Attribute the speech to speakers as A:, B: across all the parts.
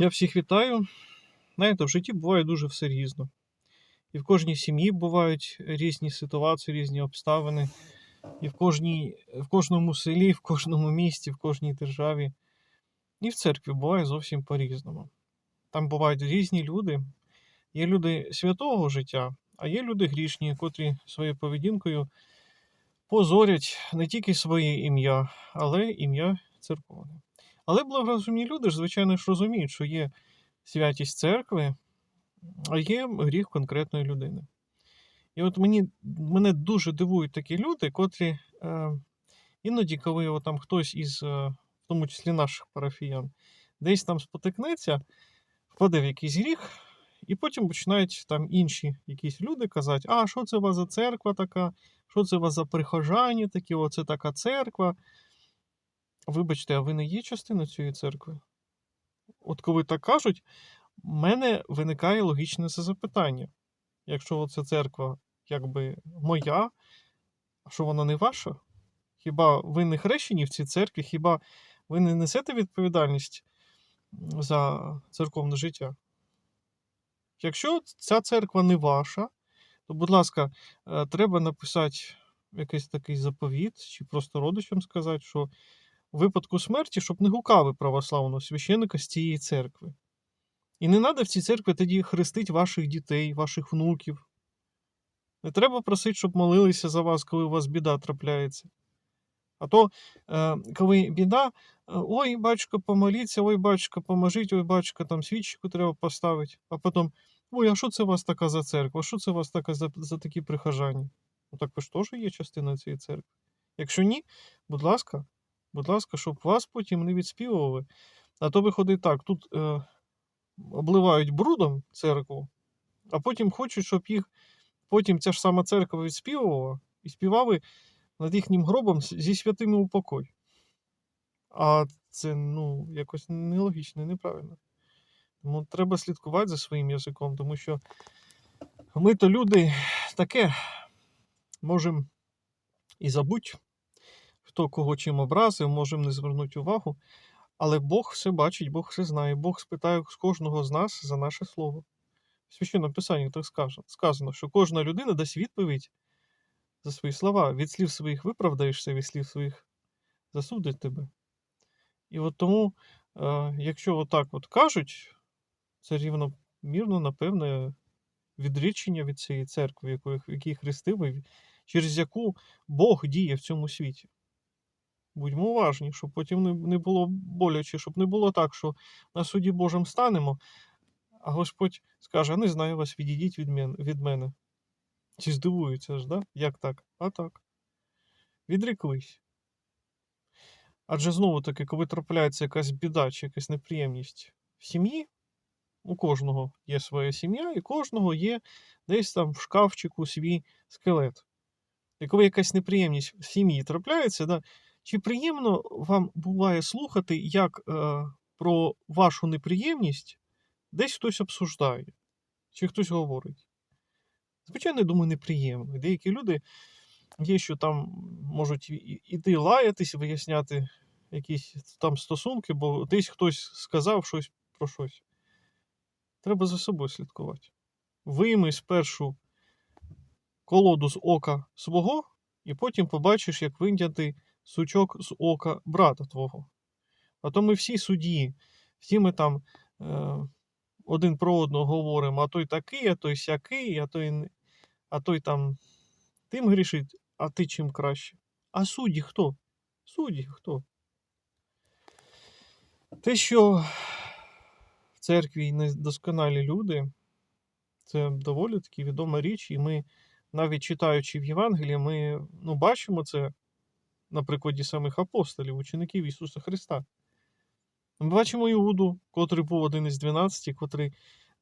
A: Я всіх вітаю. Знаєте, в житті буває дуже все різно. І в кожній сім'ї бувають різні ситуації, різні обставини. І в, кожній, в кожному селі, в кожному місті, в кожній державі. І в церкві буває зовсім по-різному. Там бувають різні люди. Є люди святого життя, а є люди грішні, котрі своєю поведінкою позорять не тільки своє ім'я, але ім'я церковне. Але благорозумні люди ж, звичайно ж, розуміють, що є святість церкви, а є гріх конкретної людини. І от мені, мене дуже дивують такі люди, котрі е, іноді, коли от там хтось із, е, в тому числі наших парафіян, десь там спотикнеться, впаде в якийсь гріх, і потім починають там інші якісь люди казати, а що це у вас за церква така, що це у вас за прихожані такі, оце така церква. Вибачте, а ви не є частиною цієї церкви? От коли так кажуть, в мене виникає логічне це запитання. Якщо ця церква якби моя, а що вона не ваша? Хіба ви не хрещені в цій церкві? Хіба ви не несете відповідальність за церковне життя? Якщо ця церква не ваша, то, будь ласка, е, треба написати якийсь такий заповіт, чи просто родичам сказати, що випадку смерті, щоб не гукали православного священика з цієї церкви. І не треба в цій церкві тоді хрестити ваших дітей, ваших внуків. Не треба просити, щоб молилися за вас, коли у вас біда трапляється. А то, е, коли біда, е, ой, батюшка, помоліться, ой, батюшка, поможіть, ой, батюшка, там свічку треба поставити. А потім, ой, а що це у вас така за церква? Що це у вас така за, за такі прихожані? Ну так ви ж теж є частиною цієї церкви. Якщо ні, будь ласка, будь ласка, щоб вас потім не відспівували. А то виходить так, тут е, обливають брудом церкву, а потім хочуть, щоб їх потім ця ж сама церква відспівувала і співали над їхнім гробом зі святими упокой. А це ну, якось нелогічно і неправильно. Тому треба слідкувати за своїм язиком, тому що ми то люди таке можемо і забути, хто кого чим образив, можемо не звернути увагу. Але Бог все бачить, Бог все знає. Бог спитає з кожного з нас за наше слово. В священному писанні так сказано, що кожна людина дасть відповідь за свої слова. Від слів своїх виправдаєшся, від слів своїх засудить тебе. І от тому, е, якщо отак от кажуть, це рівномірно, напевне, відрічення від цієї церкви, в якій хрестив, через яку Бог діє в цьому світі. Будьмо уважні, щоб потім не, було боляче, щоб не було так, що на суді Божим станемо, а Господь скаже: не знаю вас, відійдіть від мене. Чи здивуються ж, да? Як так? А так. Відріклись. Адже знову таки, коли трапляється якась біда чи якась неприємність в сім'ї, у кожного є своя сім'я, і кожного є десь там в шкафчику свій скелет. І коли якась неприємність в сім'ї трапляється, да, чи приємно вам буває слухати, як е, про вашу неприємність десь хтось обсуждає, чи хтось говорить? Звичайно, я думаю, неприємно. Деякі люди є, що там можуть іти лаятись, виясняти якісь там стосунки, бо десь хтось сказав щось про щось. Треба за собою слідкувати. Вийми спершу колоду з ока свого, і потім побачиш, як виняти сучок з ока брата твого. А то ми всі судді, всі ми там е, один про одного говоримо, а той такий, а той сякий, а той, а той там тим грішить, а ти чим краще. А судді хто? Судді хто? Те, що в церкві недосконалі люди, це доволі таки відома річ, і ми, навіть читаючи в Євангелії, ми ну, бачимо це на прикладі самих апостолів, учеників Ісуса Христа. Ми бачимо Іуду, котрий був один із 12, котрий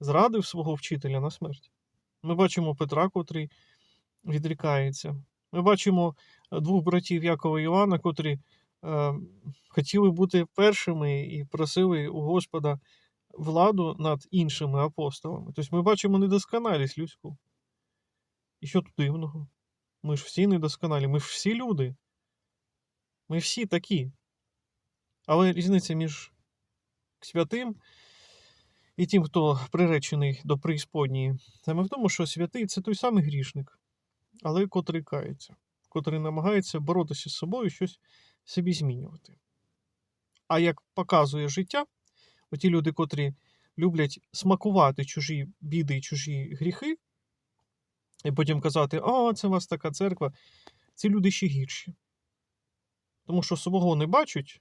A: зрадив свого вчителя на смерть. Ми бачимо Петра, котрий відрікається. Ми бачимо е, двох братів Якова і Івана, котрі е, хотіли бути першими і просили у Господа владу над іншими апостолами. Тобто ми бачимо недосконалість людську. І що тут дивного? Ми ж всі недосконалі, ми ж всі люди. Ми всі такі. Але різниця між святим і тим, хто приречений до преісподньої, саме в тому, що святий це той самий грішник, але котрий кається, котрий намагається боротися з собою, щось собі змінювати. А як показує життя, оті люди, котрі люблять смакувати чужі біди і чужі гріхи, і потім казати, о, це у вас така церква, ці люди ще гірші. Тому що свого не бачать,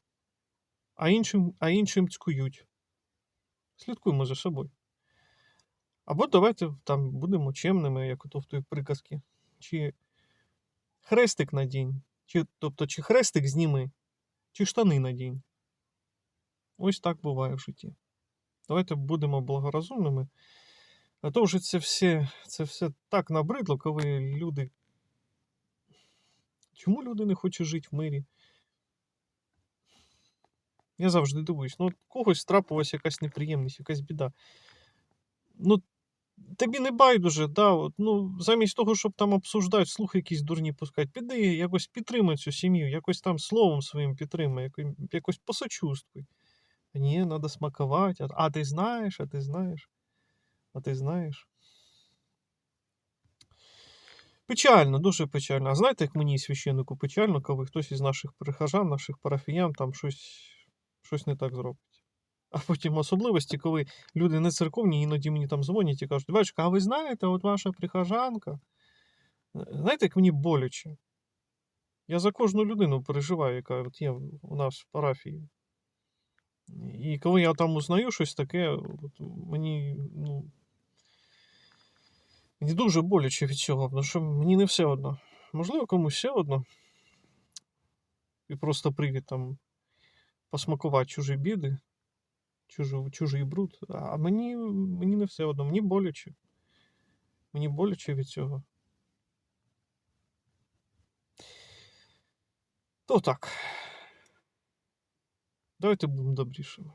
A: а іншим, а іншим цькують. Слідкуємо за собою. Або давайте там будемо чемними, як ото в той приказці. Чи хрестик надінь, чи, тобто, чи хрестик зніми, чи штани надінь. Ось так буває в житті. Давайте будемо благорозумними. А то вже це все, це все так набридло, коли люди. Чому люди не хочуть жити в мирі? Я завжди дивуюсь, ну, когось трапилась якась неприємність, якась біда. Ну, тобі не байдуже, да, от, ну, замість того, щоб там обсуждати, слухи якісь дурні пускати, піди якось підтримай цю сім'ю, якось там словом своїм підтримай, якось, посочувствуй. Ні, треба смакувати. А ти знаєш, а ти знаєш, а ти знаєш. Печально, дуже печально. А знаєте, як мені священнику печально, коли хтось із наших прихожан, наших парафіян там щось, щось не так зробить. А потім особливості, коли люди не церковні, іноді мені там дзвонять і кажуть, бачка, а ви знаєте, от ваша прихожанка. Знаєте, як мені боляче? Я за кожну людину переживаю, яка от є у нас в парафії. І коли я там узнаю щось таке, от мені, ну, мені дуже боляче від цього, тому що мені не все одно. Можливо, комусь все одно. І просто привід там посмакувати чужі біди, чужу, чужий бруд. А мені, мені не все одно, мені боляче. Мені боляче від цього. То так. Давайте будемо добрішими.